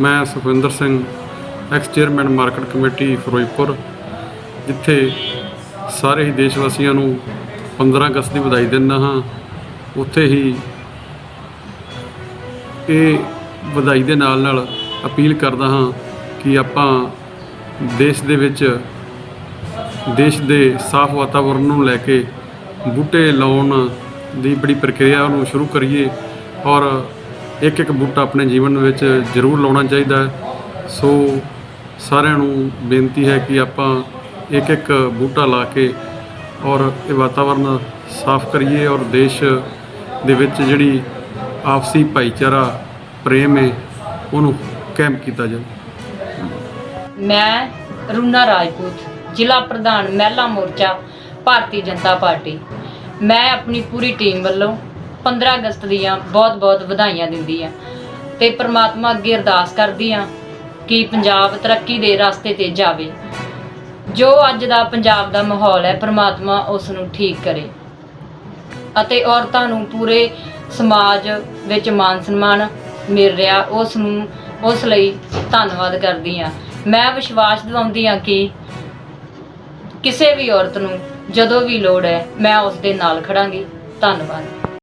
ਮੈਂ Sukhwinder Singh ex chairman market committee Firozpur, ਜਿੱਥੇ ਸਾਰੇ ਹੀ ਦੇਸ਼ ਵਾਸੀਆਂ ਨੂੰ 15 ਅਗਸਤ ਦੀ ਵਧਾਈ ਦਿੰਦਾ ਹਾਂ। ਉੱਥੇ ਹੀ ਇਹ ਵਧਾਈ ਦੇ ਨਾਲ ਨਾਲ ਅਪੀਲ ਕਰਦਾ ਹਾਂ ਕਿ ਆਪਾਂ ਦੇਸ਼ ਦੇ ਵਿੱਚ ਦੇਸ਼ ਦੇ ਸਾਫ਼ ਵਾਤਾਵਰਣ ਨੂੰ ਲੈ ਕੇ ਬੂਟੇ ਲਾਉਣ ਦੀ ਬੜੀ ਪ੍ਰਕਿਰਿਆ ਨੂੰ ਸ਼ੁਰੂ ਕਰੀਏ ਔਰ ਇੱਕ ਇੱਕ ਬੂਟਾ ਆਪਣੇ ਜੀਵਨ ਵਿੱਚ ਜ਼ਰੂਰ ਲਾਉਣਾ ਚਾਹੀਦਾ ਸੋ ਸਾਰਿਆਂ ਨੂੰ ਬੇਨਤੀ ਹੈ ਕਿ ਆਪਾਂ ਇੱਕ ਇੱਕ ਬੂਟਾ ਲਾ ਕੇ ਔਰ ਇਹ ਵਾਤਾਵਰਨ ਸਾਫ਼ ਕਰੀਏ ਔਰ ਦੇਸ਼ ਦੇ ਵਿੱਚ ਜਿਹੜੀ ਆਪਸੀ ਭਾਈਚਾਰਾ, ਪ੍ਰੇਮ ਹੈ, ਉਹਨੂੰ ਕਾਇਮ ਕੀਤਾ ਜਾਵੇ। ਮੈਂ ਰੂਨਾ ਰਾਜਪੂਤ, ਜ਼ਿਲ੍ਹਾ ਪ੍ਰਧਾਨ ਮਹਿਲਾ ਮੋਰਚਾ, ਭਾਰਤੀ ਜਨਤਾ ਪਾਰਟੀ। ਮੈਂ ਆਪਣੀ ਪੂਰੀ ਟੀਮ ਵੱਲੋਂ 15 ਅਗਸਤ ਦੀਆਂ ਬਹੁਤ-ਬਹੁਤ ਵਧਾਈਆਂ ਦਿੰਦੀ ਆ। ਤੇ ਪ੍ਰਮਾਤਮਾ ਅੱਗੇ ਅਰਦਾਸ ਕਰਦੀ ਆ ਕਿ ਪੰਜਾਬ ਤਰੱਕੀ ਦੇ ਰਸਤੇ ਤੇ ਜਾਵੇ। ਜੋ ਅੱਜ ਦਾ ਪੰਜਾਬ ਦਾ ਮਾਹੌਲ ਹੈ, ਪ੍ਰਮਾਤਮਾ ਉਸ ਨੂੰ ਠੀਕ ਕਰੇ। ਅਤੇ ਔਰਤਾਂ ਨੂੰ ਪੂਰੇ ਸਮਾਜ ਵਿੱਚ ਮਾਨ ਸਨਮਾਨ ਮਿਲ ਰਿਹਾ ਉਸ ਨੂੰ ਉਸ ਲਈ ਧੰਨਵਾਦ ਕਰਦੀ ਹਾਂ ਮੈਂ ਵਿਸ਼ਵਾਸ ਦਿਵਾਉਂਦੀ ਹਾਂ ਕਿ ਕਿਸੇ ਵੀ ਔਰਤ ਨੂੰ ਜਦੋਂ ਵੀ ਲੋੜ ਹੈ, ਮੈਂ ਉਸ ਦੇ ਨਾਲ ਖੜਾਂਗੀ। ਧੰਨਵਾਦ।